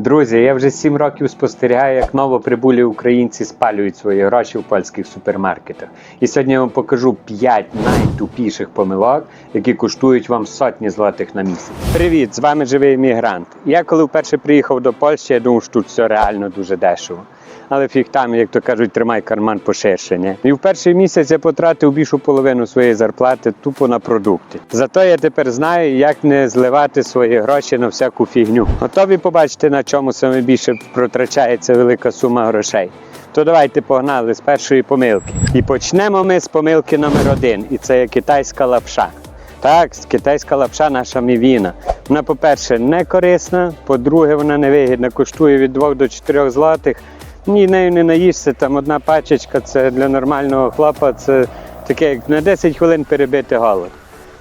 Друзі, я вже сім років спостерігаю, як новоприбулі українці спалюють свої гроші в польських супермаркетах. І сьогодні я вам покажу 5 найтупіших помилок, які коштують вам сотні злотих на місяць. Привіт, з вами живий іммігрант. Я коли вперше приїхав до Польщі, я думав, що тут все реально дуже дешево. Але фіг там, як то кажуть, тримай карман поширше. Не? І в перший місяць я потратив більшу половину своєї зарплати тупо на продукти. Зато я тепер знаю, як не зливати свої гроші на всяку фігню. Готові побачити, на чому саме більше протрачається велика сума грошей. То давайте погнали з першої помилки. І почнемо ми з помилки номер один, і це є китайська лапша. Так, китайська лапша наша мівіна. Вона, по-перше, не корисна, по-друге, вона невигідна, коштує від 2 до 4 злотих. Ні, нею не наїшся, там одна пачечка, це для нормального хлопа, це таке, як на 10 хвилин перебити голод.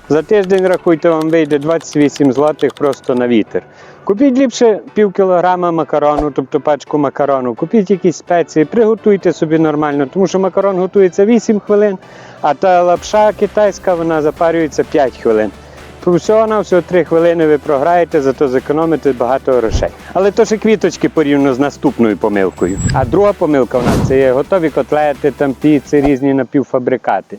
За тиждень, рахуйте, вам вийде 28 злотих просто на вітер. Купіть ліпше пів кілограма макарону, тобто пачку макарону, купіть якісь спеції, приготуйте собі нормально, тому що макарон готується 8 хвилин, а та лапша китайська вона запарюється 5 хвилин. Всього на всього 3 хвилини ви програєте, зато зекономите багато грошей. Але то ще квіточки порівняно з наступною помилкою. А друга помилка в нас це є готові котлети, там піци, різні напівфабрикати.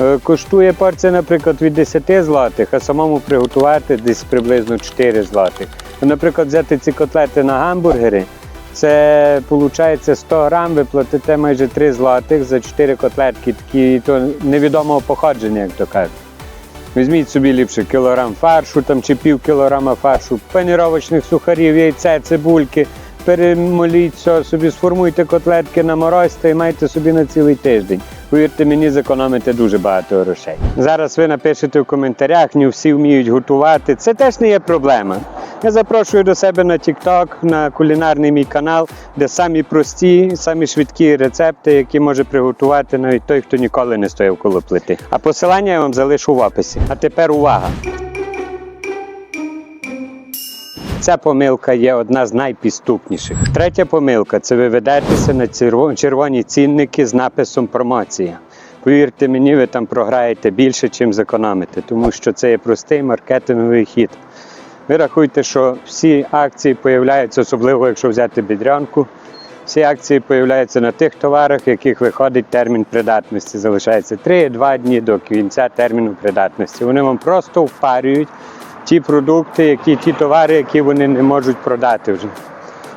Е, Коштує порція, наприклад, від 10 злотих, а самому приготувати десь приблизно 4 злотих. Наприклад, взяти ці котлети на гамбургери, це виходить 100 грам, ви платите майже 3 злотих за 4 котлетки, такі то невідомого походження, як то кажуть. Візьміть собі ліпше кілограм фаршу там, чи пів кілограма фаршу, паніровочних сухарів, яйця, цибульки, перемоліть все, собі сформуйте котлетки, наморозьте і майте собі на цілий тиждень. Повірте мені, зекономите дуже багато грошей. Зараз ви напишете в коментарях, не всі вміють готувати. Це теж не є проблема. Я запрошую до себе на TikTok, на кулінарний мій канал, де самі прості, самі швидкі рецепти, які може приготувати навіть той, хто ніколи не стояв коло плити. А посилання я вам залишу в описі. А тепер увага! Ця помилка є одна з найпідступніших. Третя помилка це ви ведетеся на червоні цінники з написом промоція. Повірте мені, ви там програєте більше, чим зекономите, тому що це є простий маркетинговий хід. Ви рахуйте, що всі акції появляються, особливо якщо взяти бідрянку. Всі акції появляються на тих товарах, яких виходить термін придатності. Залишається 3-2 дні до кінця терміну придатності. Вони вам просто впарюють ті продукти, які, ті товари, які вони не можуть продати вже,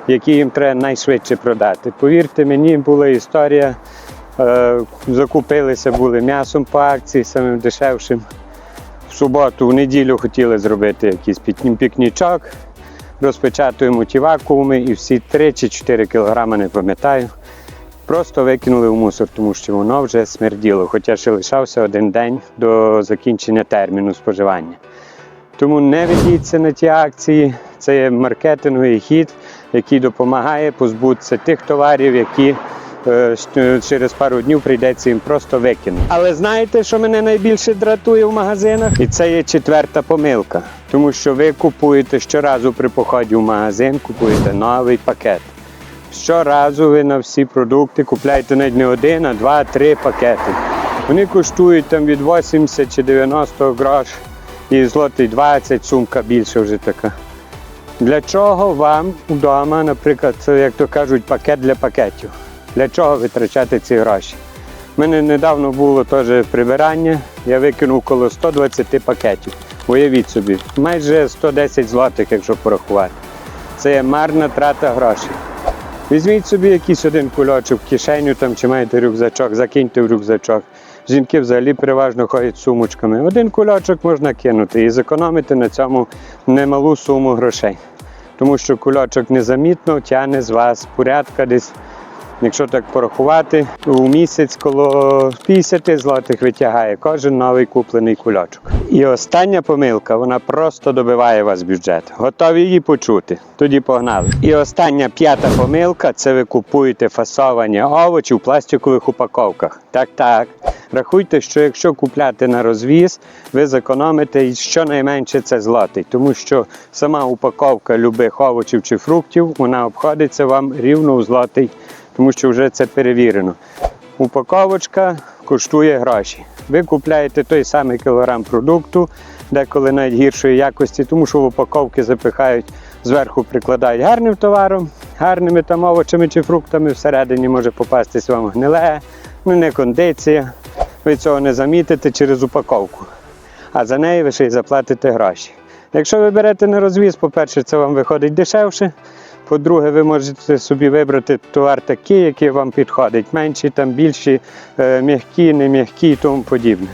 які їм треба найшвидше продати. Повірте мені, була історія. Е, закупилися були м'ясом по акції, самим дешевшим. В суботу, в неділю хотіли зробити якийсь пікнічок, розпечатуємо ті вакууми і всі 3 чи 4 кілограми, не пам'ятаю, просто викинули в мусор, тому що воно вже смерділо, хоча ще лишався один день до закінчення терміну споживання. Тому не ведіться на ті акції. Це є маркетинговий хід, який допомагає позбутися тих товарів, які через пару днів прийдеться їм просто викинути. Але знаєте, що мене найбільше дратує в магазинах? І це є четверта помилка. Тому що ви купуєте щоразу при поході в магазин, купуєте новий пакет. Щоразу ви на всі продукти купляєте навіть не один, а два, три пакети. Вони коштують там від 80 чи 90 грош і злотий 20, сумка більше вже така. Для чого вам вдома, наприклад, як то кажуть, пакет для пакетів? Для чого витрачати ці гроші? У мене недавно було теж прибирання, я викинув коло 120 пакетів. Уявіть собі, майже 110 злотих, якщо порахувати. Це є марна трата грошей. Візьміть собі якийсь один кульочок кишеню там, чи маєте рюкзачок, закиньте в рюкзачок. Жінки взагалі переважно ходять з сумочками. Один кульочок можна кинути і зекономити на цьому немалу суму грошей. Тому що кульочок незамітно тягне з вас порядка десь, якщо так порахувати, у місяць коло 50 злотих витягає кожен новий куплений кульочок. І остання помилка, вона просто добиває вас бюджет. Готові її почути? Тоді погнали. І остання п'ята помилка це ви купуєте фасовані овочі в пластикових упаковках. Так, так. Рахуйте, що якщо купляти на розвіз, ви зекономите щонайменше це злотий, тому що сама упаковка любих овочів чи фруктів вона обходиться вам рівно у злотий, тому що вже це перевірено. Упаковочка коштує гроші. Ви купляєте той самий кілограм продукту, деколи навіть гіршої якості, тому що в упаковки запихають Зверху прикладають гарним товаром, гарними там овочами чи фруктами. Всередині може попастись вам гниле, ну не кондиція. Ви цього не замітите через упаковку. А за неї ви ще й заплатите гроші. Якщо ви берете на розвіз, по-перше, це вам виходить дешевше. По-друге, ви можете собі вибрати товар такий, який вам підходить. Менші, там більші, е, м'які, не м'які і тому подібне.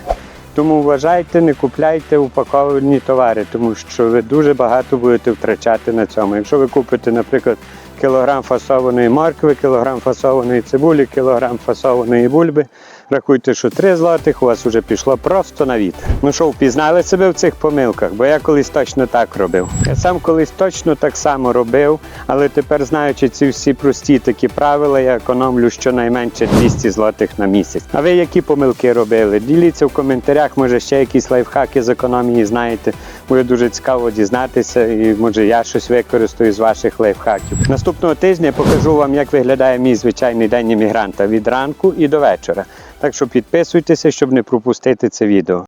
Тому вважайте, не купляйте упаковані товари, тому що ви дуже багато будете втрачати на цьому. Якщо ви купите, наприклад, кілограм фасованої моркви, кілограм фасованої цибулі, кілограм фасованої бульби, рахуйте, що 3 злотих у вас вже пішло просто на вітер. Ну що, впізнали себе в цих помилках? Бо я колись точно так робив. Я сам колись точно так само робив, але тепер, знаючи ці всі прості такі правила, я економлю щонайменше 200 злотих на місяць. А ви які помилки робили? Діліться в коментарях, може ще якісь лайфхаки з економії знаєте. Буде дуже цікаво дізнатися, і може я щось використаю з ваших лайфхаків. Наступного тижня я покажу вам, як виглядає мій звичайний день іммігранта від ранку і до вечора. Так що підписуйтеся, щоб не пропустити це відео.